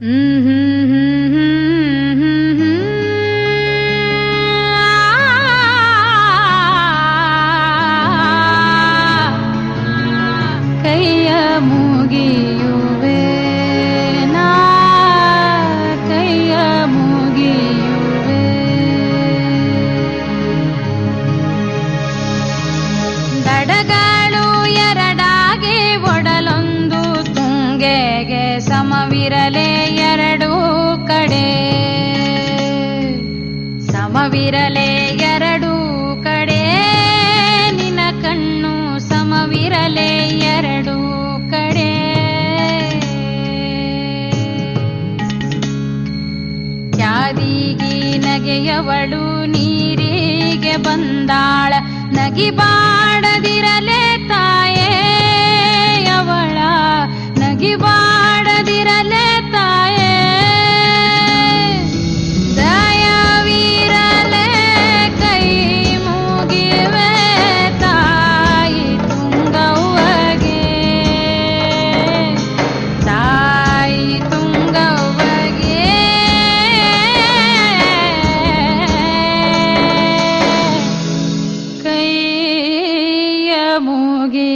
ಕೈಯ ಮುಗಿಯುವೆ ನಾ ಕೈಯ ಮುಗಿಯುವೆ. ಎರಡಾಗಿ ತುಂಗೆಗೆ ಸಮವಿರಲೆ ತ್ಯಾದಿಗಿ ನಗೆಯವಳು ನೀರಿಗೆ ಬಂದಾಳ. ನಗಿಬಾಡದಿರಲೆ ಮೂಗೇ